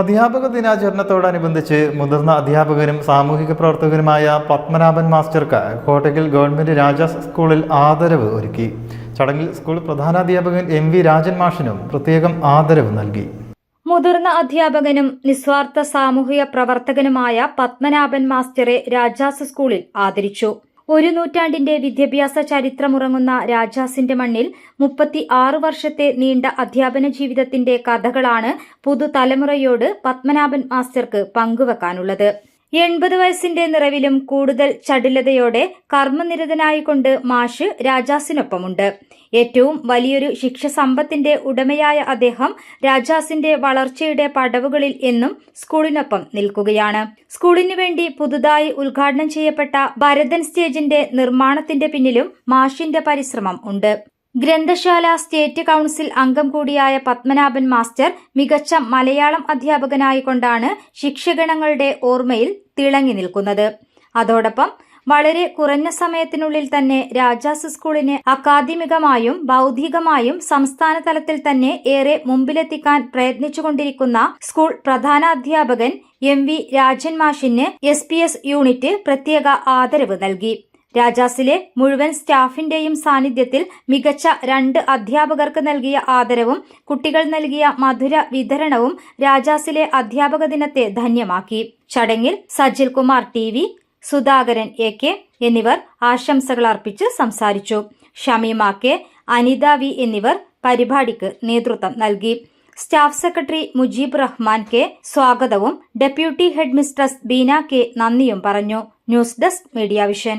അധ്യാപക ദിനാചരണത്തോടനുബന്ധിച്ച് മുതിർന്ന അധ്യാപകനും സാമൂഹിക പ്രവർത്തകനുമായ പത്മനാഭൻ മാസ്റ്റർക്ക് കോട്ടയ്ക്കൽ ഗവൺമെന്റ് രാജാസ് സ്കൂളിൽ ആദരവ് ഒരുക്കി. ചടങ്ങിൽ സ്കൂൾ പ്രധാനാധ്യാപകൻ എം വി രാജൻ മാഷിനും പ്രത്യേകം ആദരവ് നൽകി. മുതിർന്ന അധ്യാപകനും നിസ്വാർത്ഥ സാമൂഹിക പ്രവർത്തകനുമായ പത്മനാഭൻ മാസ്റ്ററെ രാജാസ് സ്കൂളിൽ ആദരിച്ചു. ഒരു നൂറ്റാണ്ടിന്റെ വിദ്യാഭ്യാസ ചരിത്രമുറങ്ങുന്ന രാജാസിന്റെ മണ്ണിൽ മുപ്പത്തി ആറ് വർഷത്തെ നീണ്ട അധ്യാപന ജീവിതത്തിന്റെ കഥകളാണ് പുതുതലമുറയോട് പത്മനാഭൻ മാസ്റ്റർക്ക് പങ്കുവെക്കാനുള്ളത്. എൺപത് വയസ്സിന്റെ നിറവിലും കൂടുതൽ ചടുലതയോടെ കർമ്മനിരതനായിക്കൊണ്ട് മാഷ് രാജാസിനൊപ്പമുണ്ട്. ഏറ്റവും വലിയൊരു ശിക്ഷ സമ്പത്തിന്റെ ഉടമയായ അദ്ദേഹം രാജാസിന്റെ വളർച്ചയുടെ പടവുകളിൽ എന്നും സ്കൂളിനൊപ്പം നിൽക്കുകയാണ്. സ്കൂളിനു വേണ്ടി പുതുതായി ഉദ്ഘാടനം ചെയ്യപ്പെട്ട ഭരതൻ സ്റ്റേജിന്റെ നിർമ്മാണത്തിന്റെ പിന്നിലും മാഷിന്റെ പരിശ്രമം ഉണ്ട്. ഗ്രന്ഥശാല സ്റ്റേറ്റ് കൗൺസിൽ അംഗം കൂടിയായ പത്മനാഭൻ മാസ്റ്റർ മികച്ച മലയാളം അധ്യാപകനായിക്കൊണ്ടാണ് ശിക്ഷഗണങ്ങളുടെ ഓർമ്മയിൽ തിളങ്ങി നിൽക്കുന്നത്. അതോടൊപ്പം വളരെ കുറഞ്ഞ സമയത്തിനുള്ളിൽ തന്നെ രാജാസ് സ്കൂളിനെ അക്കാദമികമായും ബൗദ്ധികമായും സംസ്ഥാന തലത്തിൽ തന്നെ ഏറെ മുമ്പിലെത്തിക്കാൻ പ്രയത്നിച്ചുകൊണ്ടിരിക്കുന്ന സ്കൂൾ പ്രധാന അധ്യാപകൻ എം വി രാജൻ മാഷിന് എസ് യൂണിറ്റ് പ്രത്യേക ആദരവ് നൽകി. രാജാസിലെ മുഴുവൻ സ്റ്റാഫിന്റെയും സാന്നിധ്യത്തിൽ മികച്ച രണ്ട് അധ്യാപകർക്ക് നൽകിയ ആദരവും കുട്ടികൾ നൽകിയ മധുര വിതരണവും രാജാസിലെ അധ്യാപക ദിനത്തെ ധന്യമാക്കി. ചടങ്ങിൽ Sajil Kumar T V Sudhakaran A K എന്നിവർ ആശംസകൾ അർപ്പിച്ച് സംസാരിച്ചു. ഷമീമ കെ അനിത വി എന്നിവർ പരിപാടിക്ക് നേതൃത്വം നൽകി. Staff secretary Mujeeb Rahman K സ്വാഗതവും deputy head mistress Beena K നന്ദിയും പറഞ്ഞു. News desk media vision.